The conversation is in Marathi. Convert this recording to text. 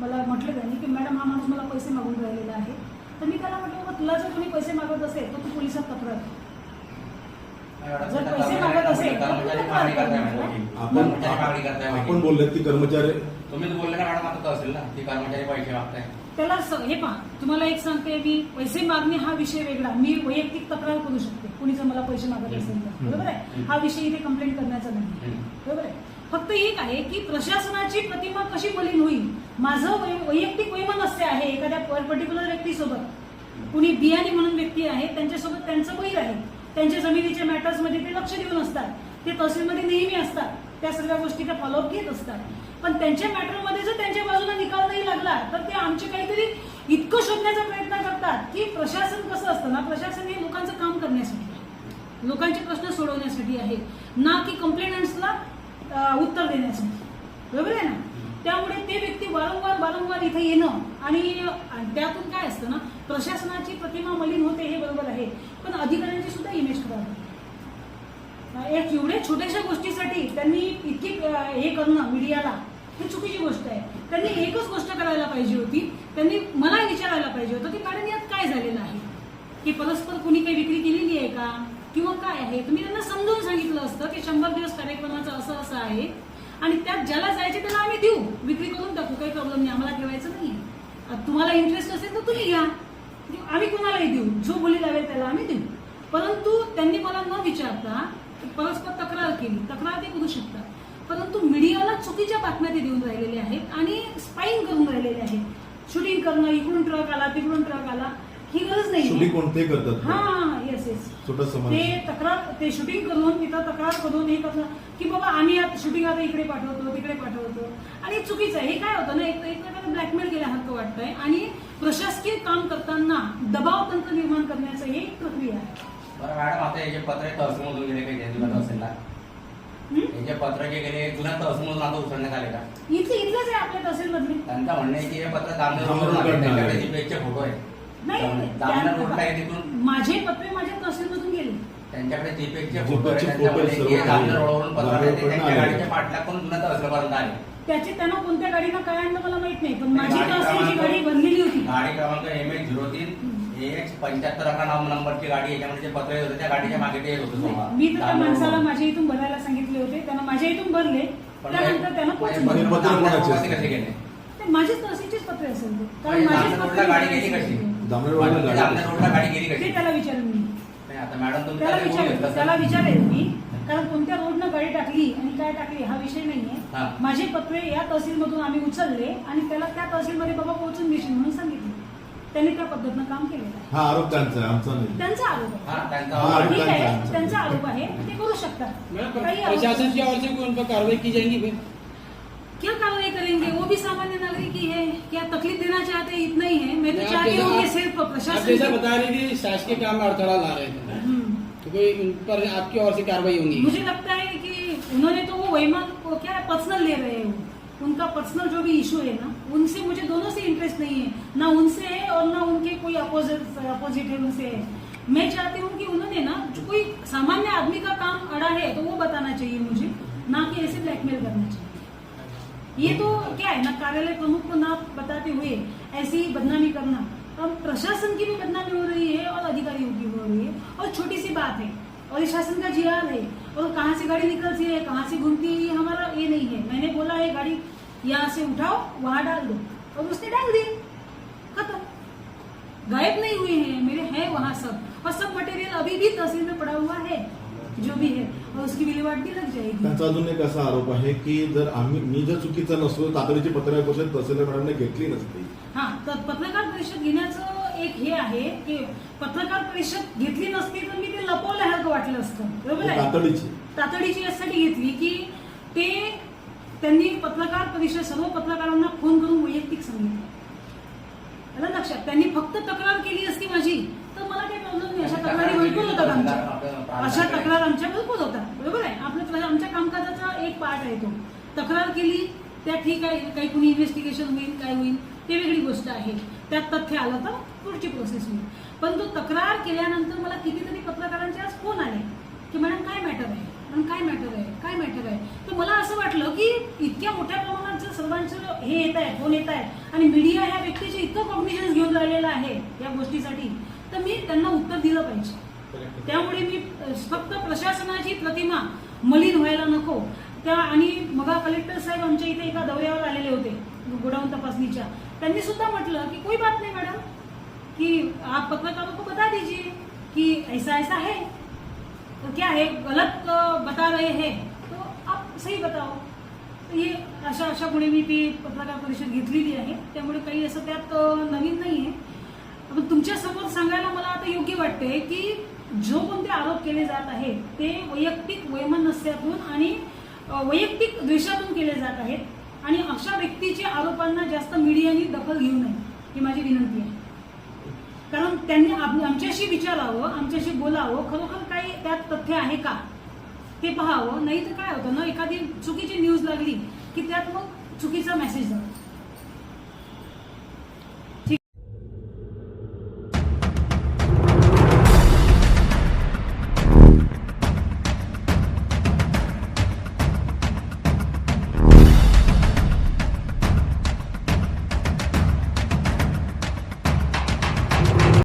मला म्हटलं त्यांनी की मॅडम हा माणूस मला पैसे मागून राहिलेला आहे. तर मी त्याला म्हटलं बाबा तुला जर कोणी पैसे मागत असेल तर तू पोलिसात तक्रार कर. जर पैसे मागत असेल तर तक्रार. आपण आपण की कर्मचारी तुम्ही बोलले ना मॅडम आता असेल ना की कर्मचारी पैसे मागताय. त्याला हे पहा तुम्हाला एक सांगते मी पैसे मागणे हा विषय वेगळा. मी वैयक्तिक तक्रार करू शकते कुणी जर मला पैसे मागत असेल तर. बरोबर आहे? हा विषय इथे कंप्लेंट करण्याचा नाही. बरोबर आहे? फक्त एक आहे की प्रशासनाची प्रतिमा कशी मलिन होईल? माझं वै- वैयक्तिक वैमनस्य आहे एखाद्या पर्टिक्युलर व्यक्तीसोबत. कुणी बियाणी म्हणून व्यक्ती आहे त्यांच्यासोबत त्यांचं बैल आहे. त्यांच्या जमिनीच्या मॅटर्समध्ये ते लक्ष देऊन असतात. ते तहसीलमध्ये नेहमी असतात. त्या सगळ्या गोष्टीचा फॉलोअप घेत असतात. पण त्यांच्या मॅटरमध्ये जर त्यांच्या बाजूला निकाल नाही लागला तर ते आमचे काहीतरी इतकं शोधण्याचा प्रयत्न करतात की प्रशासन कसं असतं ना? प्रशासन हे लोकांचं काम करण्यासाठी लोकांचे प्रश्न सोडवण्यासाठी आहे. ना की कंप्लेंट्सला उत्तर देण्यासाठी बरोबर आहे ना? त्यामुळे ते व्यक्ती वारंवार वारंवार इथे येणं आणि त्यातून काय असतं ना प्रशासनाची प्रतिमा मलिन होते हे बरोबर आहे. पण अधिकाऱ्यांची सुद्धा इमेज खराब होते. एक एवढ्या छोट्याशा गोष्टीसाठी त्यांनी इतकी हे करणं मीडियाला ही चुकीची गोष्ट आहे. त्यांनी एकच गोष्ट करायला पाहिजे होती. त्यांनी मला विचारायला पाहिजे होतं की कारण यात काय झालेलं आहे? की परस्पर कुणी काही विक्री केलेली आहे का? किंवा काय आहे? तुम्ही त्यांना समजून सांगितलं असतं की शंभर दिवस कार्यक्रमाचं असं असं आहे. आणि त्यात ज्याला जायचे त्याला आम्ही देऊ. विक्री करून टाकू काही प्रॉब्लेम नाही. आम्हाला ठेवायचं नाही तुम्हाला इंटरेस्ट असेल तर तुम्ही घ्या. आम्ही कुणालाही देऊ. जो बोली लागेल त्याला आम्ही देऊ. परंतु त्यांनी मला न विचारता परस्पर तक्रार केली. तक्रार ते करू शकतात. परंतु मीडियाला चुकीच्या बातम्या ते देऊन राहिलेले आहेत आणि स्पाईंग करून राहिलेले आहेत. शूटिंग करणं इकडून ट्रक आला तिकडून ट्रक आला. ही गरज नाही शूटिंग कोणते करतात हा येस येस छोटा समाज. ते तक्रार ते शूटिंग करून तिथं तक्रार करून हे करणं की बाबा आम्ही आता शूटिंग आता इकडे पाठवतो तिकडे पाठवतो. आणि चुकीचं आहे. हे काय होतं ना एक एक प्रकारे ब्लॅकमेल केल्यासारखं वाटतंय. आणि प्रशासकीय काम करताना दबाव तंत्र निर्माण करण्याचं हे एक प्रक्रिया आहे. बरं मॅडम आता हे जे पत्र आहे तहसीलमधून गेले काही ते जुन्या तहसीलला हं? हे जे पत्र जे गेले जुन्या तहसीलमधून आता उचलण्यात आले का? इथले इथलंच आहे आपल्या तहसील मधले त्यांचं म्हणणं आहे की हे पत्र दामदार दामदार रोडवरून आले. रोडकडनं त्यांच्याकडे आले. जीपीएसचे फोटो आहे नाही आहे माझे पत्रे माझ्या तहसीलमधून गेले त्यांच्याकडे जीपीएसचे फोटो आहे फोटो त्यांच्यामध्ये सर्व की आहे. दामदार रोडवरून पत्र आले ते दामदार त्यांच्या रोडनं आले. गाडीच्या पाठलाग करून जुन्या तहसीलपर्यंत आले त्याचे त्यांना कोणत्या गाडीनं काय आणलं मला माहीत नाही पण माझी गाडी तहसीलची क्रमांक- गाडी भरलेली होती गाडी क्रमांक एम एच झिरो तीन एक पंच्याहत्तर अकरा नाव नंबरची गाडी याच्यामध्ये जे पत्र येत होते त्या गाडीच्या मागे ते येत होतं. मी तर त्या माणसाला रोडवरून. माझ्या इथून भरायला सांगितले होते त्यांना माझ्या इथून भरले पण त्यानंतर त्यांना माझे पोहोचून पत्र-. पत्र कोणाचे दामदार असते? कसे गेले ते माझेच तहसीलचेच पत्रे असेल ते कारण म्हणजे रोडला गाडी गेली कशी? दामदार रोडला गाडी रोडला गाडी गेली ते कशी त्याला विचारेन मी. नाही, आता मॅडम तुम्ही त्याला त्याला बोलू विचारेल शकता, त्याला सर. विचारेल मी कारण कोणत्या रोडनं गाडी टाकली आणि काय टाकली हा विषय हा. नाहीये माझे पत्रे या तहसीलमधून आम्ही उचलले आणि त्याला त्या तहसीलमध्ये बाबा पोहोचून देशील म्हणून सांगितले. त्यांनी त्या पद्धतीनं काम केलेलं आहे. हा आरोप त्यांचा आहे आमचा नाही. त्यांचा आरोप आहे. हा, त्यांचा हा, आरोप ठीक आहे त्यांचा आरोप आहे. ते करू शकतात. मैडम काही आरोप- प्रशासन की ओर से कोई उन पर कार्रवाई की जाएगी फिर क्या कार्रवाई करेंगे? वो भी सामान्य नागरिक ही है। क्या तकलीफ़ देना चाहते हैं? इतना ही है। मैं तो चाहती हूँ कि सिर्फ़ प्रशासन जैसा बता रही थी शासकीय काम में अड़थड़ा ला रहे थे। तो कोई उन पर आपकी ओर से कार्रवाई होगी। मुझे लगता है कि उन्होंने तो वो वहीमान को क्या है पर्सनल ले रहे हैं। उनका पर्सनल जो भी इशू है ना उनसे मुझे दोनों से इंटरेस्ट नहीं है। ना उनसे है और ना उनके कोई अपोजिट अपोजिट है उनसे है। मैं चाहती हूँ कि उन्होंने ना जो कोई सामान्य आदमी का काम अड़ा है तो वो बताना चाहिए मुझे ना कि ऐसे ब्लैकमेल करना चाहिए। ये तो क्या है ना, कार्यालय प्रमुख को ना बताते हुए ऐसी बदनामी करना। अब प्रशासन की भी बदनामी हो रही है और अधिकारियों की हो रही है। और छोटी सी बात है, और ये शासन का जियार है, और कहाँ से गाड़ी निकलती है, कहाँ से घूमती है, ये हमारा ये नहीं है। मैंने बोला है, गाड़ी यहाँ से उठाओ, वहाँ डाल दो। और उसने डाल दी खत्म। गायब नहीं हुए हैं, मेरे हैं वहाँ सब। और सब मटेरियल अभी भी तहसील में पड़ा हुआ है। जो भी है और उसकी विल्हेवाट भी लग जाएगी। त्यांचा अजून एक असा आरोप आहे की जर आम्ही मी जर चुकीचा नसलो तातडीची पत्रकार परिषद तहसीलदार मॅडमने घेतली नसती. हा तर पत्रकार परिषद घेण्याचं एक हे आहे की पत्रकार परिषद घेतली नसती तर मी ते लपवल्यासारखं वाटलं असतं. बरोबर आहे? तातडीची. तातडीची यासाठी घेतली की ते त्यांनी पत्रकार परिषद सर्व पत्रकारांना फोन करून वैयक्तिक सांगितलं. लक्षात? त्यांनी फक्त तक्रार केली असती माझी. तर मला काही प्रॉब्लेम नाही. अशा तक्रारी होतात आमच्या. अशा तक्रार आमच्या भरपूर होतात. बरोबर आहे? आपलं आमच्या कामकाजाचा एक पार्ट आहे तो. तक्रार केली त्या ठीक आहे. काही कुणी इन्व्हेस्टिगेशन होईल काय होईल ते वेगळी गोष्ट आहे. त्यात तथ्य आलं तर पुढची प्रोसेस होईल. परंतु तक्रार केल्यानंतर मला कितीतरी पत्रकारांचे आज फोन आले की मॅडम काय मॅटर आहे? मॅडम काय मॅटर आहे? काय मॅटर आहे? तर मला असं वाटलं की इतक्या मोठ्या प्रमाणात जर सर्वांचं हे येत आहे फोन येत आहे आणि मीडिया ह्या व्यक्तीचे इतकं कॉम्बिनेशन घेऊन राहिलेलं आहे या गोष्टीसाठी त्यांना उत्तर दिलं पाहिजे. त्यामुळे मी फक्त प्रशासनाची प्रतिमा मलिन व्हायला नको. त्या आणि मग कलेक्टर साहेब आमच्या इथे एका दौऱ्यावर आलेले होते गोडाऊन तपासणीच्या. त्यांनी सुद्धा म्हटलं की कोई बात नहीं मॅडम. कि आप पत्रकारों को बता दीजिए कि ऐसा ऐसा है तो क्या है गलत बता रहे हैं। तो आप सही बताओ. हे अशा अशामुळे मी ती पत्रकार परिषद घेतलेली आहे. त्यामुळे काही असं त्यात नवीन नाही आहे पण तुमच्यासमोर सांगायला मला आता योग्य वाटते की जो कोणते आरोप केले जात आहेत ते वैयक्तिक वैमनस्यातून आणि वैयक्तिक द्वेषातून केले जात आहेत. आणि अशा व्यक्तीच्या आरोपांना जास्त मीडियाने दखल घेऊ नये ही माझी विनंती आहे. कारण त्यांनी आमच्याशी विचारावं आमच्याशी बोलावं खरोखर काही त्यात तथ्य आहे का? ते पाहावं नाही तर काय होतं ना एखादी चुकीची न्यूज लागली की त्यात मग चुकीचा मेसेज जातो.